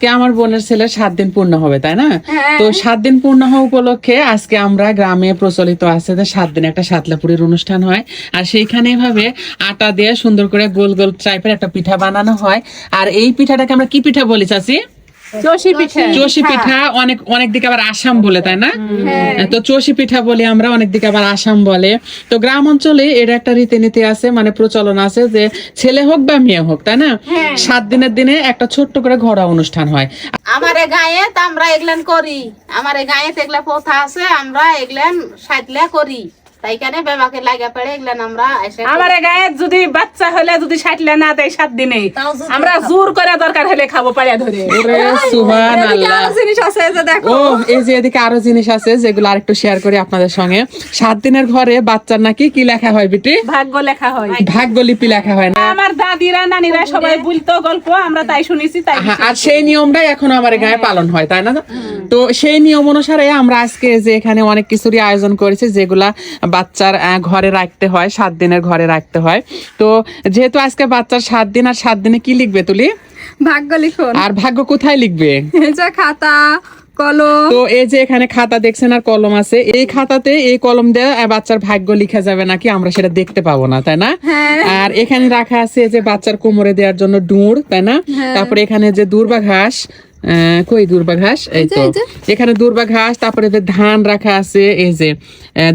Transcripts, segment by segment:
আজকে আমার বোনের ছেলে সাত দিন পূর্ণ হবে তাই না? হ্যাঁ। তো সাত দিন পূর্ণ হওয়া উপলক্ষে আজকে আমরা গ্রামে প্রচলিত আছে যে সাত দিন একটা সাতলাপুরের অনুষ্ঠান হয়। আর সেইখানে এভাবে আটা দিয়ে সুন্দর করে গোল গোল টাইপের একটা পিঠা বানানো হয়। আর এই পিঠাটাকে আমরা কি পিঠা বলি চাচি? চষি পিঠে। চষি পিঠা। অনেক অনেক দিকে আবার আসাম বলে তাই না? হ্যাঁ। তো চষি পিঠা বলি আমরা অনেক দিকে আবার আসাম বলে। তো গ্রাম অঞ্চলে এর একটা রীতিনীতি আছে মানে প্রচলন আছে যে ছেলে হোক বা মেয়ে হোক তাই না? হ্যাঁ। সাত দিনের দিনে একটা ছোট্ট করে ঘোড়া অনুষ্ঠান হয়। আমার এই গায়ে তো আমরা এগুলান করি। আমার গায়ে তো এগুলা প্রথা আছে আমরা এগুলান সাইডলে করি। তাই কেন লাগা পড়ে এগুলান আমরা আমার গায়ে যদি বাচ্চা হলে যদি সাইটলে না দেয় সাত দিনে আমরা জোর করে দরকার হলে খাব পাড়িয়া ধরে। ওরে জিনিস আছে যে দেখো। ও এই যে এদিকে আরও জিনিস আছে যেগুলো আরেকটু শেয়ার করি আপনাদের সঙ্গে। সাত দিনের ঘরে বাচ্চার নাকি কি লেখা হয় বিটি? ভাগ্য লেখা হয়। ভাগ্যলিপি লেখা হয় না? আমার দাদিরা নানিরা সবাই বলতো গল্প আমরা তাই শুনেছি তাই হ্যাঁ, আর সেই নিয়মটাই এখন আমার গায়ে পালন হয় তাই না? তো সেই নিয়ম অনুসারে আমরা আজকে যে এখানে অনেক কিছুরই আয়োজন করেছি যেগুলা বাচ্চার ঘরে রাখতে হয় সাত দিনের ঘরে রাখতে হয়। তো যেহেতু আজকে বাচ্চার সাত দিন আর সাত দিনে কি লিখবে তুলি? ভাগ্য লিখুন। আর ভাগ্য কোথায় লিখবে? খাতা কলম। তো এই যে এখানে খাতা দেখছেন আর কলম আছে। এই খাতাতে এই কলম দিয়ে বাচ্চার ভাগ্য লিখা যাবে নাকি আমরা সেটা দেখতে পাবো না তাই না? আর এখানে রাখা আছে এই যে বাচ্চার কোমরে দেওয়ার জন্য ডুঁড় তাই না? তারপরে এখানে যে দুর্বা ঘাস কই দুর্বা ঘাস এই তো। এখানে দুর্বা ঘাস তারপরে যে ধান রাখা আছে এই যে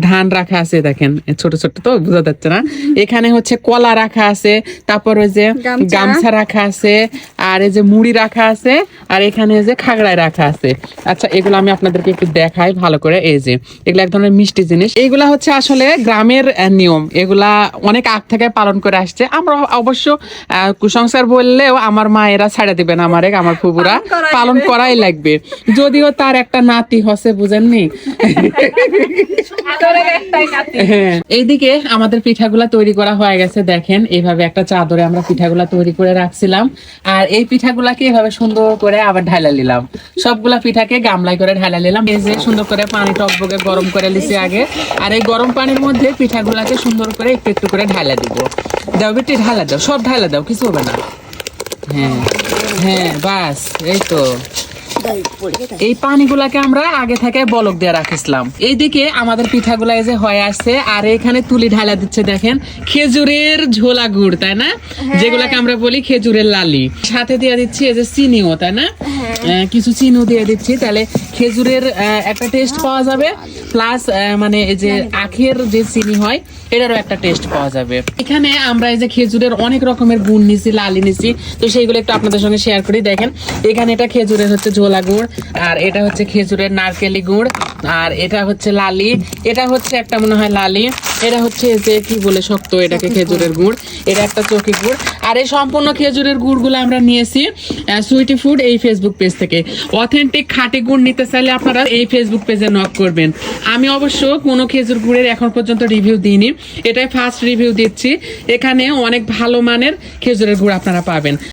ধান রাখা আছে দেখেন ছোট ছোট তো বোঝা যাচ্ছে না। এখানে হচ্ছে কলা রাখা আছে তারপর ওই যে গামছা। রাখা আছে আর এই যে মুড়ি রাখা আছে আর এখানে যে খাগড়ায় রাখা আছে। আচ্ছা এগুলো আমি আপনাদেরকে একটু দেখাই ভালো করে এই যে এগুলো এক ধরনের মিষ্টি জিনিস। এইগুলা হচ্ছে আসলে গ্রামের নিয়ম। এগুলা অনেক আগ থেকে পালন করে আসছে। আমরা অবশ্য আহ, কুসংস্কার বললেও আমার মায়েরা ছাড়ে দিবেন আমারে আমার ফুবুরা। পালন করাই লাগবে। যদিও তার একটা নাতি হসে বুঝেননি? হ্যাঁ। এইদিকে আমাদের পিঠাগুলা তৈরি করা হয়ে গেছে দেখেন। এইভাবে একটা চাদরে আমরা পিঠাগুলা তৈরি করে রাখছিলাম। আর এই পিঠাগুলাকে এভাবে সুন্দর করে আবার ঢালা নিলাম। সবগুলা পিঠাকে গামলায় করে ঢালা নিলাম। এই যে সুন্দর করে পানি টকবকে গরম করে লিছি আগে। আর এই গরম পানির মধ্যে পিঠাগুলাকে সুন্দর করে একটু একটু করে ঢালা দিব। দাও বেটি ঢালা দাও সব ঢালা দাও কিছু হবে না। হ্যাঁ। হ্যাঁ বাস এই তো। এই পানিগুলাকে আমরা আগে থেকে বলক দিয়ে রাখিছিলাম। এইদিকে আমাদের পিঠাগুলা এই যে হয়ে আসছে আর এখানে তুলি ঢালা দিচ্ছে দেখেন খেজুরের ঝোলা গুড় তাই না? যেগুলাকে আমরা বলি খেজুরের লালি। সাথে দিয়ে দিচ্ছি এই যে চিনিও তাই না? আহ, কিছু চিনিও দিয়ে দিচ্ছি। তাহলে খেজুরের একটা টেস্ট পাওয়া যাবে প্লাস মানে এই যে আখের যে চিনি হয়, এটারও একটা টেস্ট পাওয়া যাবে। এখানে আমরা এই যে খেজুরের অনেক রকমের গুণ নিছি, লালি নিছি, তো সেইগুলো একটু আপনাদের সঙ্গে শেয়ার করি। দেখেন, এখানে এটা খেজুরের হচ্ছে ঝোলা গুড়, আর এটা হচ্ছে খেজুরের নারকেলি গুড়। আর এটা হচ্ছে লালি। এটা হচ্ছে একটা মনে হয় লালি। এটা হচ্ছে যে কি বলে শক্ত এটাকে খেজুরের গুড়। এটা একটা চকি গুড়। আর এই সম্পূর্ণ খেজুরের গুড়গুলো আমরা নিয়েছি সুইটি ফুড এই ফেসবুক পেজ থেকে। অথেন্টিক খাঁটি গুড় নিতে চাইলে আপনারা এই ফেসবুক পেজে নক করবেন। আমি অবশ্য কোনো খেজুর গুড়ের এখন পর্যন্ত রিভিউ দিইনি। এটাই ফার্স্ট রিভিউ দিচ্ছি। এখানে অনেক ভালো মানের খেজুরের গুড় আপনারা পাবেন।